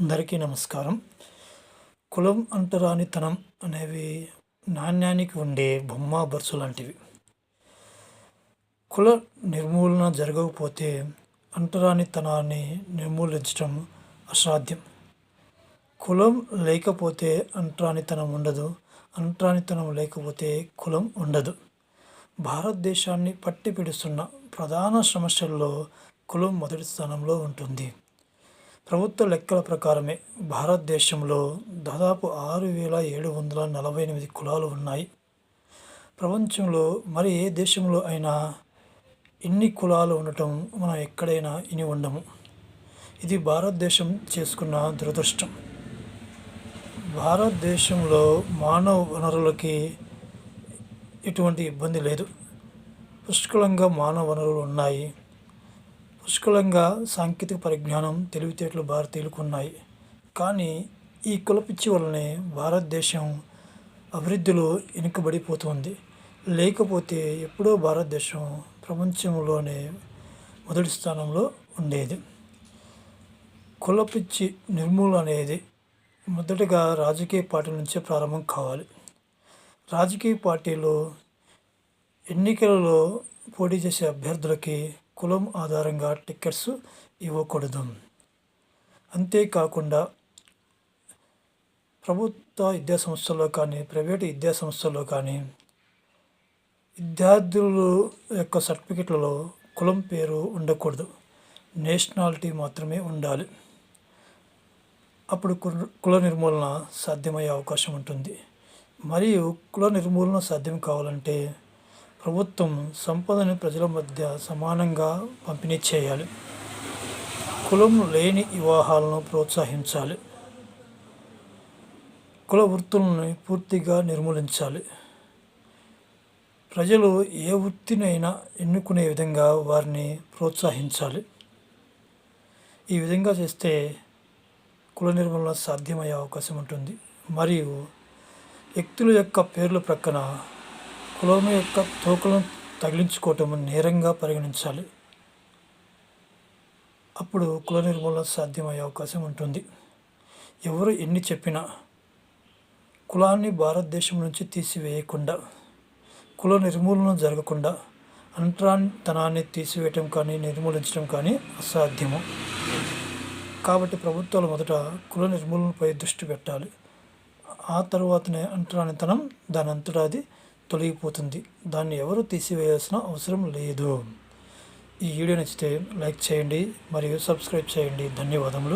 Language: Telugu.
అందరికీ నమస్కారం. కులం అంటరానితనం అనేవి నాణ్యానికి ఉండే బొమ్మ బరుసు లాంటివి. కుల నిర్మూలన జరగకపోతే అంటరానితనాన్ని నిర్మూలించడం అసాధ్యం. కులం లేకపోతే అంటరానితనం ఉండదు. అంటరానితనం లేకపోతే కులం ఉండదు. భారతదేశాన్ని పట్టి పిడుస్తున్న ప్రధాన సమస్యల్లో కులం మొదటి స్థానంలో ఉంటుంది. ప్రభుత్వ లెక్కల ప్రకారమే భారతదేశంలో దాదాపు ఆరు వేల ఏడు వందల నలభై ఎనిమిది కులాలు ఉన్నాయి. ప్రపంచంలో మరి ఏ దేశంలో అయినా ఇన్ని కులాలు ఉండటం మనం ఎక్కడైనా ఇని ఉండము. ఇది భారతదేశం చేసుకున్న దురదృష్టం. భారతదేశంలో మానవ వనరులకి ఎటువంటి ఇబ్బంది లేదు. పుష్కలంగా మానవ వనరులు ఉన్నాయి. పుష్కలంగా సాంకేతిక పరిజ్ఞానం తెలివితేటలు భారతీయులకు ఉన్నాయి కానీ ఈ కులపిచ్చి వలనే భారతదేశం అభివృద్ధిలో వెనుకబడిపోతుంది లేకపోతే ఎప్పుడో భారతదేశం ప్రపంచంలోనే మొదటి స్థానంలో ఉండేది. కులపిచ్చి నిర్మూలన అనేది మొదటగా రాజకీయ పార్టీ నుంచే ప్రారంభం కావాలి. రాజకీయ పార్టీలు ఎన్నికలలో పోటీ చేసే అభ్యర్థులకి కులం ఆధారంగా టికెట్స్ ఇవ్వకూడదు. అంతేకాకుండా ప్రభుత్వ విద్యా సంస్థల్లో కానీ ప్రైవేటు విద్యా సంస్థల్లో కానీ విద్యార్థుల యొక్క సర్టిఫికెట్లలో కులం పేరు ఉండకూడదు. నేషనాలిటీ మాత్రమే ఉండాలి. అప్పుడు కుల నిర్మూలన సాధ్యమయ్యే అవకాశం ఉంటుంది. మరియు కుల నిర్మూలన సాధ్యం కావాలంటే ప్రభుత్వం సంపదను ప్రజల మధ్య సమానంగా పంపిణీ చేయాలి. కులం లేని వివాహాలను ప్రోత్సహించాలి. కుల వృత్తులను పూర్తిగా నిర్మూలించాలి. ప్రజలు ఏ వృత్తినైనా ఎన్నుకునే విధంగా వారిని ప్రోత్సహించాలి. ఈ విధంగా చేస్తే కుల నిర్మూలన సాధ్యమయ్యే అవకాశం ఉంటుంది. మరియు వ్యక్తుల యొక్క పేర్ల ప్రక్కన కులం యొక్క తోకలను తగిలించుకోవటం నేరంగా పరిగణించాలి. అప్పుడు కుల నిర్మూలన సాధ్యమయ్యే అవకాశం ఉంటుంది. ఎవరు ఎన్ని చెప్పినా కులాన్ని భారతదేశం నుంచి తీసివేయకుండా కుల నిర్మూలన జరగకుండా అంటరానితనాన్ని తీసివేయటం కానీ నిర్మూలించడం కానీ అసాధ్యము. కాబట్టి ప్రభుత్వాలు మొదట కుల నిర్మూలనపై దృష్టి పెట్టాలి. ఆ తర్వాతనే అంటరానితనం దాని అంతటా అది తొలగిపోతుంది. దాన్ని ఎవరు తీసివేయాల్సిన అవసరం లేదు. ఈ వీడియో నచ్చితే లైక్ చేయండి మరియు సబ్స్క్రైబ్ చేయండి. ధన్యవాదములు.